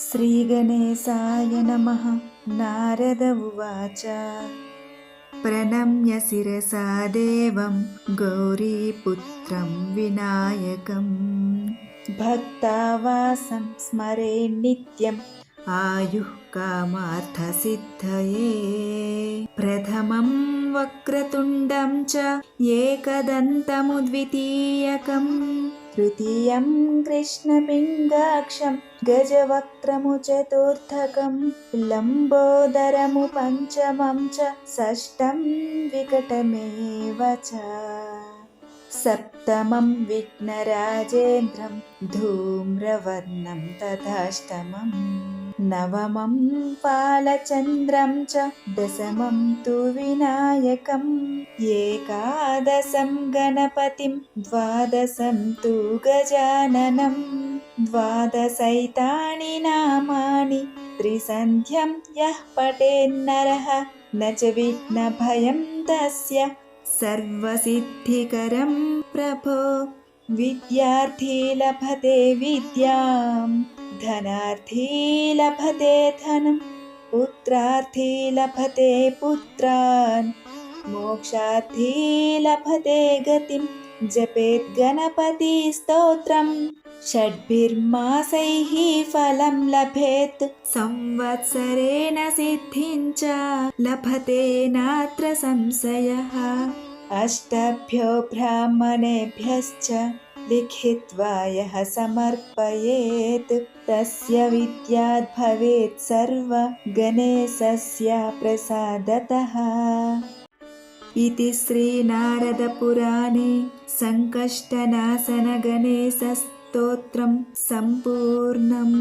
श्रीगणेशाय नमः। नारद उवाच। प्रणम्य शिरसा देवं गौरीपुत्रं विनायकम्। भक्तावासं स्मरे नित्यम् आयुः कामार्थसिद्धये। प्रथमं वक्रतुण्डं च एकदन्तमुद्वितीयकम् तृतीयं कृष्णपिङ्गाक्षं गजवक्त्रमु चतुर्थकं लम्बोदरमु पञ्चमं च षष्ठं विकटमेव च। सप्तमं विघ्नराजेन्द्रं धूम्रवर्णं तथाष्टमम् नवमं पालचन्द्रं च दशमं तु विनायकम् एकादशं गणपतिं द्वादशं तु गजाननं। द्वादशैतानि नामानि त्रिसन्ध्यं यः पठेन्नरः न च विघ्नभयं तस्य सर्वसिद्धिकरं प्रभो। विद्यार्थी लभते विद्यां धनार्थी लभते धनं पुत्रार्थी लभते पुत्रान्। मोक्षार्थी लभते गतिं जपेत् गणपतिस्तोत्रम् षड्भिर्मासैः फलं लभेत् संवत्सरेण सिद्धिं च लभते नात्र संशयः। अष्टभ्यो ब्राह्मणेभ्यश्च लिखित्वा यः समर्पयेत् तस्य विद्याद् भवेत् सर्वगणेशस्य प्रसादतः। इति श्रीनारदपुराणे सङ्कष्टनाशनगणेशस्तोत्रं सम्पूर्णम्